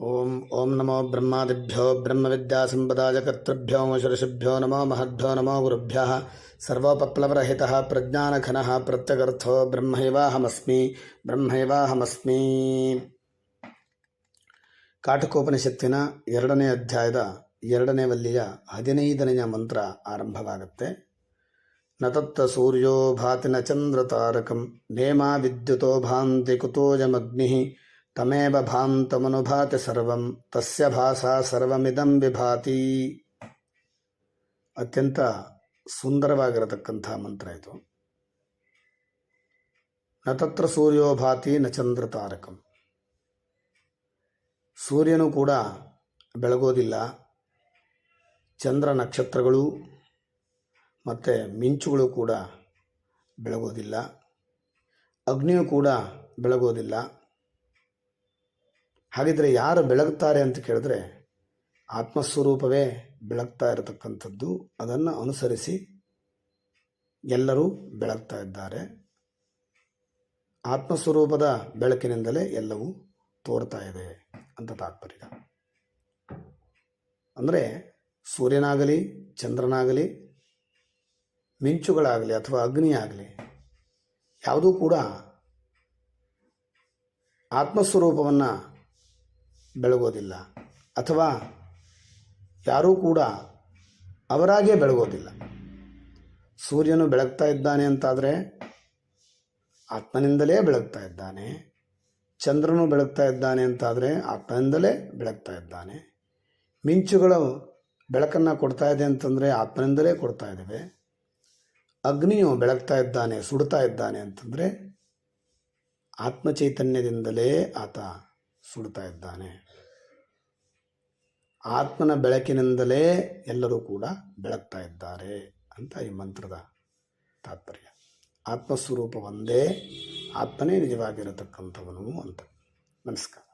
ಓಂ ಓಂ ನಮೋ ಬ್ರಹ್ಮಾದಿಭ್ಯೋ ಬ್ರಹ್ಮವಿದ್ಯಾಸಂಪದಾಯ ಕರ್ತೃಭ್ಯೋ ಶರ್ಷಿಭ್ಯೋ ನಮೋ ಮಹದ್ಭ್ಯೋ ನಮೋ ಗುರುಭ್ಯ ಸರ್ವೋಪಪ್ಲವರಹಿತಃ ಪ್ರಜ್ಞಾನಘನಃ ಪ್ರತ್ಯಗರ್ಥೋ ಬ್ರಹ್ಮೈವಾಹಮಸ್ಮಿ ಬ್ರಹ್ಮೈವಾಹಮಸ್ಮಿ ಕಾಟಕೋಪನಿಷತ್ತಿನ ಎರಡನೇ ಅಧ್ಯಾಯದ ಎರಡನೇ ವಲ್ಲಿಯ ಹದಿನೈದನೆಯ ಮಂತ್ರ ಆರಂಭವಾಗುತ್ತೆ ನ ತತ್ತ ಸೂರ್ಯೋ ಭಾತಿ ನ ಚಂದ್ರ ತಾರಕಂ ನೇಮ ವಿದ್ಯುತೋ ಭಾಂತಿ ಕುತೋಜಮಗ್ನಿ ತಮೇವ ಭಾಂತಮನುಭಾತಿ ಸರ್ವಂ ತಸ್ಯ ಭಾಷಾ ಸರ್ವಮಿದಂ ವಿಭಾತಿ ಅತ್ಯಂತ ಸುಂದರವಾಗಿರತಕ್ಕಂಥ ಮಂತ್ರ ಇದು ನ ತತ್ರ ಸೂರ್ಯೋ ಭಾತಿ ನ ಚಂದ್ರ ತಾರಕಂ ಸೂರ್ಯನು ಕೂಡ ಬೆಳಗೋದಿಲ್ಲ ಚಂದ್ರ ನಕ್ಷತ್ರಗಳು ಮತ್ತು ಮಿಂಚುಗಳು ಕೂಡ ಬೆಳಗೋದಿಲ್ಲ ಅಗ್ನಿಯು ಕೂಡ ಬೆಳಗೋದಿಲ್ಲ ಹಾಗಿದ್ರೆ ಯಾರು ಬೆಳಗ್ತಾರೆ ಅಂತ ಕೇಳಿದ್ರೆ ಆತ್ಮಸ್ವರೂಪವೇ ಬೆಳಗ್ತಾ ಇರತಕ್ಕಂಥದ್ದು. ಅದನ್ನು ಅನುಸರಿಸಿ ಎಲ್ಲರೂ ಬೆಳಗ್ತಾ ಇದ್ದಾರೆ. ಆತ್ಮಸ್ವರೂಪದ ಬೆಳಕಿನಿಂದಲೇ ಎಲ್ಲವೂ ತೋರ್ತಾ ಇದೆ ಅಂತ ತಾತ್ಪರ್ಯ. ಅಂದರೆ ಸೂರ್ಯನಾಗಲಿ, ಚಂದ್ರನಾಗಲಿ, ಮಿಂಚುಗಳಾಗಲಿ ಅಥವಾ ಅಗ್ನಿ ಆಗಲಿ ಯಾವುದೂ ಕೂಡ ಆತ್ಮಸ್ವರೂಪವನ್ನು ಬೆಳಗೋದಿಲ್ಲ. ಅಥವಾ ಯಾರೂ ಕೂಡ ಅವರಾಗೇ ಬೆಳಗೋದಿಲ್ಲ. ಸೂರ್ಯನು ಬೆಳಗ್ತಾ ಇದ್ದಾನೆ ಅಂತಾದರೆ ಆತ್ಮನಿಂದಲೇ ಬೆಳಗ್ತಾ ಇದ್ದಾನೆ. ಚಂದ್ರನು ಬೆಳಗ್ತಾ ಇದ್ದಾನೆ ಅಂತಾದರೆ ಆತ್ಮನಿಂದಲೇ ಬೆಳಗ್ತಾ ಇದ್ದಾನೆ. ಮಿಂಚುಗಳು ಬೆಳಕನ್ನು ಕೊಡ್ತಾ ಇದೆ ಅಂತಂದರೆ ಆತ್ಮನಿಂದಲೇ ಕೊಡ್ತಾ ಇದ್ದಾವೆ. ಅಗ್ನಿಯು ಬೆಳಗ್ತಾ ಇದ್ದಾನೆ, ಸುಡ್ತಾ ಇದ್ದಾನೆ ಅಂತಂದರೆ ಆತ್ಮಚೈತನ್ಯದಿಂದಲೇ ಆತ ಸುಡ್ತಾ ಇದ್ದಾನೆ. ಆತ್ಮನ ಬೆಳಕಿನಿಂದಲೇ ಎಲ್ಲರೂ ಕೂಡ ಬೆಳಗ್ತಾ ಇದ್ದಾರೆ ಅಂತ ಈ ಮಂತ್ರದ ತಾತ್ಪರ್ಯ. ಆತ್ಮಸ್ವರೂಪ ಒಂದೇ, ಆತ್ಮನೇ ನಿಜವಾಗಿರತಕ್ಕಂಥವನು ಅಂತ. ನಮಸ್ಕಾರ.